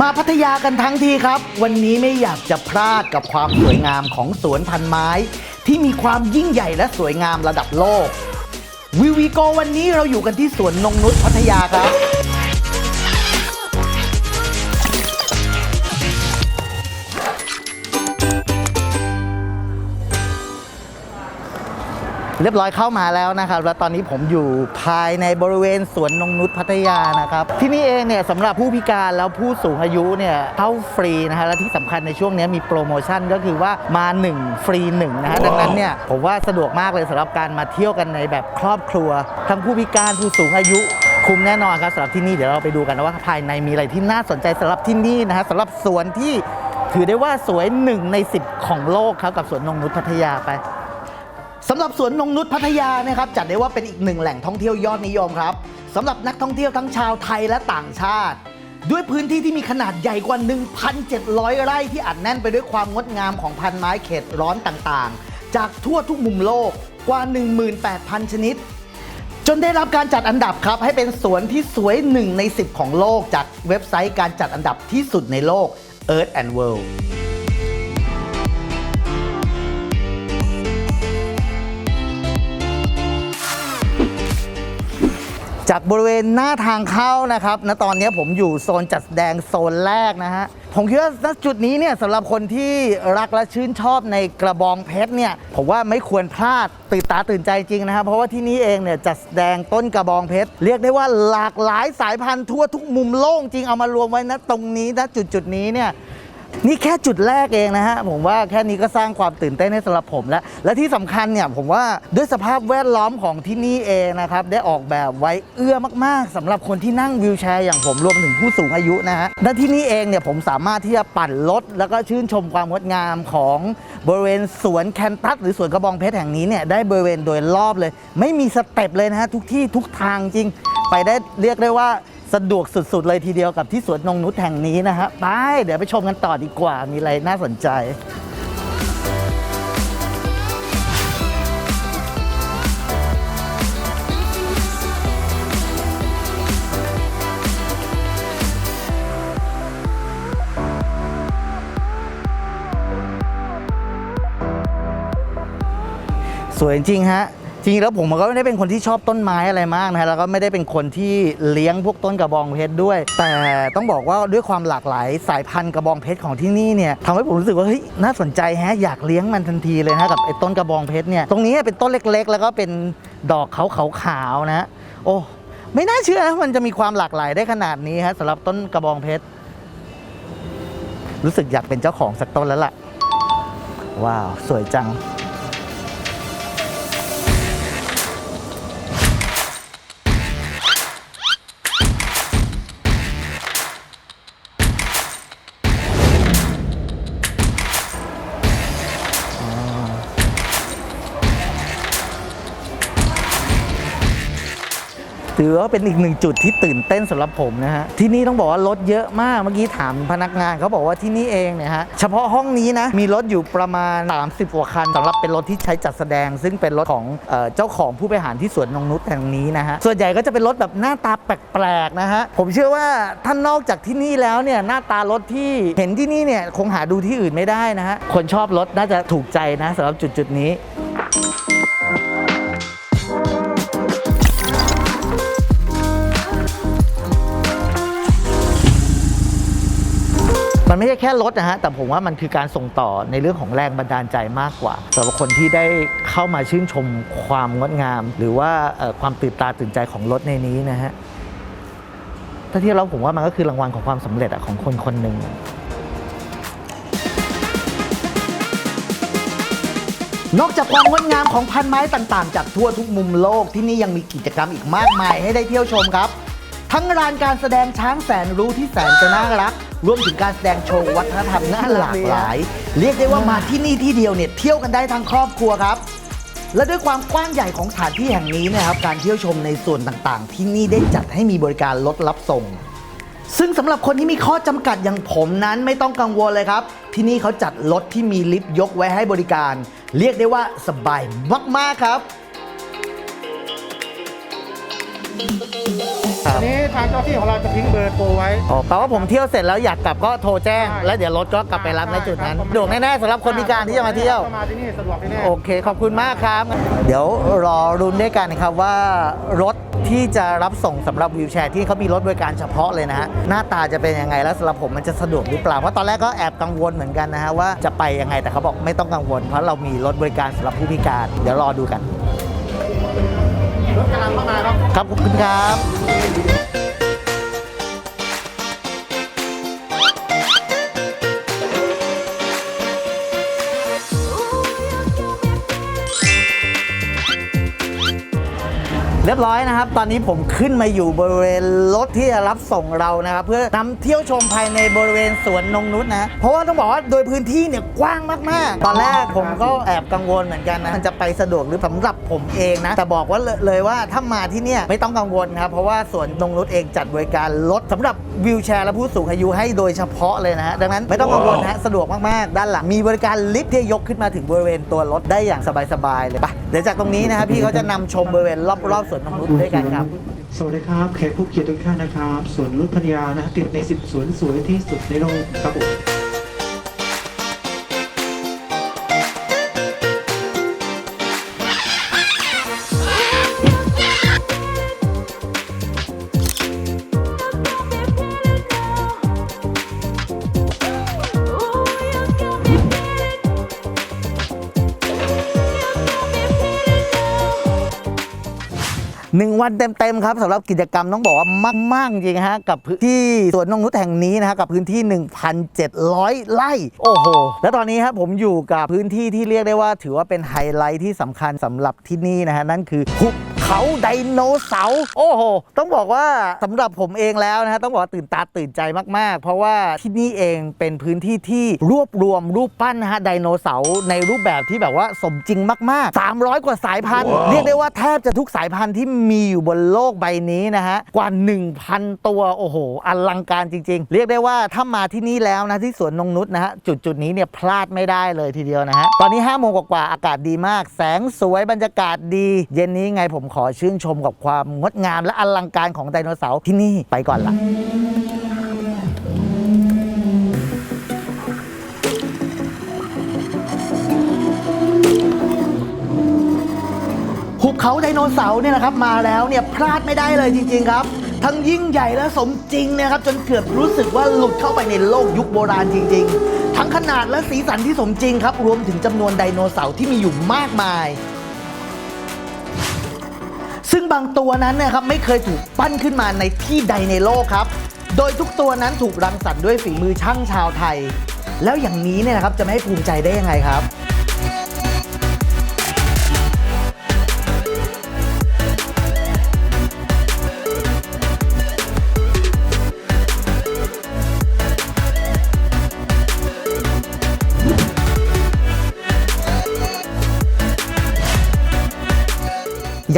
มาพัทยากันทั้งทีครับ วันนี้ไม่อยากจะพลาดกับความสวยงามของสวนพันไม้ ที่มีความยิ่งใหญ่และสวยงามระดับโลกวิวีโกวันนี้เราอยู่กันที่สวนนงนุษย์พัทยาครับ รียบร้อยเข้ามาแล้วนะครับ แล้วตอนนี้ผมอยู่ภายในบริเวณสวนนงนุษย์พัทยานะครับ ที่นี่เองเนี่ยสำหรับผู้พิการแล้วผู้สูงอายุเนี่ยเข้าฟรีนะฮะและที่สำคัญในช่วงนี้มีโปรโมชั่นก็คือว่ามา 1 ฟรี1นะฮะดังนั้นเนี่ยผมว่าสะดวกมากเลยสำหรับการมาเที่ยวกันในแบบครอบครัว ทั้งผู้พิการผู้สูงอายุคุ้มแน่นอนครับสำหรับที่นี่เดี๋ยวเราไปดูกันนะว่าภายในมีอะไรที่น่าสนใจสำหรับที่นี่นะฮะสำหรับสวนที่ถือได้ว่าสวยหนึ่งใน 10 ของโลกครับกับสวนนงนุษย์พัทยาไป สำหรับสวนนงนุษย์พัทยานะครับจัดได้ว่าเป็นอีกหนึ่งแหล่งท่องเที่ยวยอดนิยมครับสำหรับนักท่องเที่ยวทั้งชาวไทยและต่างชาติ ด้วยพื้นที่ที่มีขนาดใหญ่กว่า 1,700 ไร่ที่อัดแน่นไปด้วยความงดงามของพันไม้เขตร้อนต่างๆ จากทั่วทุกมุมโลกกว่า 18,000 ชนิด จนได้รับการจัดอันดับครับให้เป็นสวนที่สวยหนึ่งใน 10 ของโลก จากเว็บไซต์การจัดอันดับที่สุดในโลก Earth and World จากบริเวณหน้าทางเข้านะครับณตอนนี้ผมอยู่โซนจัดแสดงโซนแรกนะฮะ ผมคิดว่าณจุดนี้เนี่ยสำหรับคนที่รักและชื่นชอบในกระบองเพชรเนี่ย ผมว่าไม่ควรพลาดตื่นตาตื่นใจจริงนะครับ เพราะว่าที่นี่เองเนี่ยจัดแสดงต้นกระบองเพชร เรียกได้ว่าหลากหลายสายพันธุ์ทั่วทุกมุมโลกจริงเอามารวมไว้นะตรงนี้นะจุดจุดนี้เนี่ย นี่แค่จุดแรกเองนะฮะ ผมว่าแค่นี้ก็สร้างความตื่นเต้นให้สำหรับผมแล้ว และที่สำคัญเนี่ยผมว่าด้วยสภาพแวดล้อมของที่นี่เองนะครับ ได้ออกแบบไว้เอื้อมากๆสำหรับคนที่นั่งวิวแชร์อย่างผมรวมถึงผู้สูงอายุนะฮะและที่นี่เองเนี่ยผมสามารถที่จะปั่นรถแล้วก็ชื่นชมความงดงามของบริเวณสวนแคนตัสหรือสวนกระบองเพชรแห่งนี้เนี่ยได้บริเวณโดยรอบเลย ไม่มีสเต็ปเลยนะฮะทุกที่ทุกทางจริง ไปได้เรียกได้ว่า สะดวกสุดๆเลยทีเดียวกับที่สวนนงนุษย์แห่งนี้นะฮะไปเดี๋ยวไปชมกันต่อดีกว่ามีอะไรน่าสนใจสวยจริงฮะ จริงแล้วผมก็ไม่ได้เป็นคนที่ชอบต้นไม้อะไรมากนะฮะแล้วก็ไม่ได้เป็นคนที่เลี้ยงพวกต้นกระบองเพชรด้วย แต่ต้องบอกว่าด้วยความหลากหลายสายพันธุ์กระบองเพชรของที่นี่เนี่ยทำให้ผมรู้สึกว่าเฮ้ยน่าสนใจแฮะอยากเลี้ยงมันทันทีเลยนะกับไอ้ต้นกระบองเพชรเนี่ยตรงนี้เป็นต้นเล็กๆ แล้วก็เป็นดอกขาวๆนะฮะโอ้ไม่น่าเชื่อนะมันจะมีความหลากหลายได้ขนาดนี้ฮะสำหรับต้นกระบองเพชรรู้สึกอยากเป็นเจ้าของสักต้นแล้วล่ะ ว้าว สวยจัง ถือว่าเป็นอีกหนึ่งจุดที่ตื่นเต้นสำหรับผมนะฮะที่นี่ต้องบอกว่ารถเยอะมากเมื่อกี้ถามพนักงานเขาบอกว่าที่นี่เองเนี่ยฮะเฉพาะห้องนี้นะมีรถอยู่ประมาณ 30กว่าคันสำหรับเป็นรถที่ใช้จัดแสดง ซึ่งเป็นรถของเออเจ้าของผู้บริหารที่สวนนงนุษย์แห่งนี้นะฮะส่วนใหญ่ก็จะเป็นรถแบบหน้าตาแปลกๆนะฮะผมเชื่อว่าท่านนอกจากที่นี่แล้วเนี่ยหน้าตารถที่เห็นที่นี่เนี่ยคงหาดูที่อื่นไม่ได้นะฮะคนชอบรถน่าจะถูกใจนะสำหรับจุดๆนี้ แค่รถนะฮะ แต่ผมว่ามันคือการส่งต่อในเรื่องของแรงบันดาลใจมากกว่าสำหรับคนที่ได้เข้ามาชื่นชมความงดงาม หรือว่าความตื่นตาตื่นใจของรถในนี้นะฮะถ้าเทียบแล้วผมว่ามันก็คือรางวัลของความสำเร็จอะของคนคนหนึ่งนอกจากความงดงามของพันไม้ต่างๆ จากทั่วทุกมุมโลกที่นี่ยังมีกิจกรรมอีกมากมายให้ได้เที่ยวชมครับ ทั้งรานการแสดงช้างแสนรู้ที่แสนจะน่ารัก รวมถึงการแสดงโชว์วัฒนธรรมน่าหลากหลาย เรียกได้ว่ามาที่นี่ที่เดียวเนี่ยเที่ยวกันได้ทั้งครอบครัวครับ และด้วยความกว้างใหญ่ของสถานที่แห่งนี้นะครับการเที่ยวชมในส่วนต่างๆ ที่นี่ได้จัดให้มีบริการรถรับส่ง ซึ่งสำหรับคนที่มีข้อจำกัดอย่างผมนั้นไม่ต้องกังวลเลยครับ ที่นี่เขาจัดรถที่มีลิฟต์ยกไว้ให้บริการ เรียกได้ว่าสบายมากๆครับ อันนี้ทางเจ้าจ้าที่ของเราจะทิ้งเบอร์โทรไว้ อ๋อแปลว่าผมเที่ยวเสร็จแล้วอยากกลับก็โทรแจ้ง ใช่ แล้วเดี๋ยวรถก็กลับไปรับในจุดนั้นใช่ครับดวกแน่ๆสำหรับคนพิการที่จะมาเที่ยว มาที่นี่สะดวกที่นี่โอเค ขอบคุณมากครับ เดี๋ยวรอรุนด้วยกันนะครับว่ารถที่จะรับส่งสำหรับวิวแชร์ที่เขามีรถบริการเฉพาะเลยนะฮะหน้าตาจะเป็นยังไงแล้วสำหรับผมมันจะสะดวกหรือเปล่าเพราะตอนแรกก็แอบกังวลเหมือนกันนะฮะว่าจะไปยังไงแต่เขาบอกไม่ต้องกังวล เพราะเรามีรถบริการสำหรับผู้พิการ เดี๋ยวรอดูกัน รถกำลังเข้ามาครับ ครับขอบคุณครับ เรียบร้อยนะครับ ตอนนี้ผมขึ้นมาอยู่บริเวณรถที่จะรับส่งเรานะครับ เพื่อนำเที่ยวชมภายในบริเวณสวนนงนุษนะ เพราะว่าต้องบอกว่าโดยพื้นที่เนี่ยกว้างมากๆ ตอนแรกผมก็แอบกังวลเหมือนกันนะมันจะไปสะดวกหรือสำหรับผมเองนะ แต่บอกว่าเลยเลยว่าถ้ามาที่เนี่ยไม่ต้องกังวลครับ เพราะว่าสวนนงนุษเองจัดบริการรถสำหรับวิวแชร์และผู้สูงอายุให้โดยเฉพาะเลยนะฮะดังนั้นไม่ต้องกังวลนะฮะสะดวกมากๆ ด้านหลังมีบริการลิฟต์ที่ยกขึ้นมาถึงบริเวณตัวรถได้อย่างสบายๆเลยไปเดี๋ยวจากตรงนี้นะครับพี่เขาจะนำชมบริเวณรอบๆสวนนงนุษด้วยกันครับ สวัสดีครับแขกผู้เกียรติทุกท่านนะครับสวนนุชพัทยานะติดในสิบสวนสวยที่สุดในโลกครับผม หนึ่งวันเต็มๆครับสำหรับกิจกรรมต้องบอกว่ามากๆจริงฮะกับพื้นที่สวนนงนุษแห่งนี้นะฮะกับพื้นที่ 1,700 ไร่ โอ้โห และตอนนี้ครับผมอยู่กับพื้นที่ที่เรียกได้ว่า ถือว่าเป็นไฮไลท์ที่สำคัญสำหรับที่นี่นะฮะนั่นคือหุบ เขาไดโนเสาร์โอ้โห ต้องบอกว่าสำหรับผมเองแล้วนะฮะต้องบอกว่าตื่นตาตื่นใจมาก ๆ เพราะว่าที่นี่เองเป็นพื้นที่ที่รวบรวมรูปปั้นนะฮะไดโนเสาร์ในรูปแบบที่แบบว่าสมจริงมาก ๆ 300 กว่าสายพันธุ์ เรียกได้ว่าแทบจะทุกสายพันธุ์ที่มีอยู่บนโลกใบนี้นะฮะกว่า 1,000 ตัวโอ้โหอลังการจริง ๆ เรียกได้ว่าถ้ามาที่นี่แล้วนะที่สวนนงนุษนะฮะจุดจุดๆนี้เนี่ยพลาดไม่ได้เลยทีเดียวนะฮะตอนนี้5โมงกว่าๆอากาศดีมาก แสงสวยบรรยากาศดี เย็นนี้ไงผมขอชื่นชมกับความงดงามและอลังการของไดโนเสาร์ที่นี่ไปก่อนละหุบเขาไดโนเสาร์เนี่ยนะครับมาแล้วเนี่ยพลาดไม่ได้เลยจริง ๆ ครับ ทั้งยิ่งใหญ่และสมจริงเนะครับจนเกือบรู้สึกว่าหลุดเข้าไปในโลกยุคโบราณจริง ๆ ทั้งขนาดและสีสันที่สมจริงครับ รวมถึงจำนวนไดโนเสาร์ที่มีอยู่มากมาย ซึ่งบางตัวนั้นนะครับไม่เคยถูกปั้นขึ้นมาในที่ใดในโลกครับ โดยทุกตัวนั้นถูกรังสรรค์ด้วยฝีมือช่างชาวไทย แล้วอย่างนี้เนี่ยนะครับจะไม่ให้ภูมิใจได้ยังไงครับ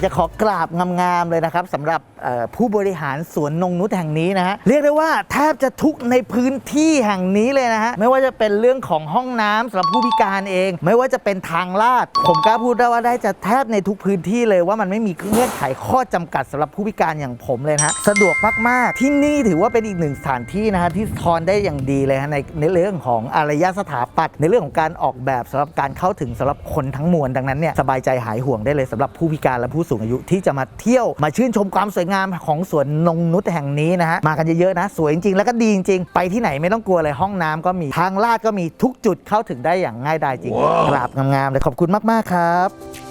ากจะขอกราบงามๆเลยนะครับสำหรับผู้บริหารสวนนงนุษแห่งนี้นะฮะเรียกได้ว่าแทบจะทุกในพื้นที่แห่งนี้เลยนะฮะไม่ว่าจะเป็นเรื่องของห้องน้ำสำหรับผู้พิการเอง ไม่ว่าจะเป็นทางลาด ผมกล้าพูดได้ว่าได้จะแทบในทุกพื้นที่เลยว่ามันไม่มีเงื่อนไขข้อจำกัดสำหรับผู้พิการอย่างผมเลยนะฮะสะดวกมากๆที่นี่ถือว่าเป็นอีกหนึ่งสถานที่นะฮะที่ทอนได้อย่างดีเลยฮะในในเรื่องของอารยสถาปัตย์ในเรื่องของการออกแบบสำหรับการเข้าถึงสำหรับคนทั้งมวลดังนั้นเนี่ยสบายใจหายห่วงได้เลยสำหรับผู้พิการและผู้สูงอายุที่จะมาเที่ยวมาชื่นชมความสวยงามของสวนนงนุษแห่งนี้นะฮะมากันเยอะๆนะ สวยจริงๆแล้วก็ดีจริงๆ ไปที่ไหนไม่ต้องกลัวเลยห้องน้ำก็มีทางลาดก็มีทุกจุดเข้าถึงได้อย่างง่ายดายจริง กราบงามๆเลยขอบคุณมากๆครับ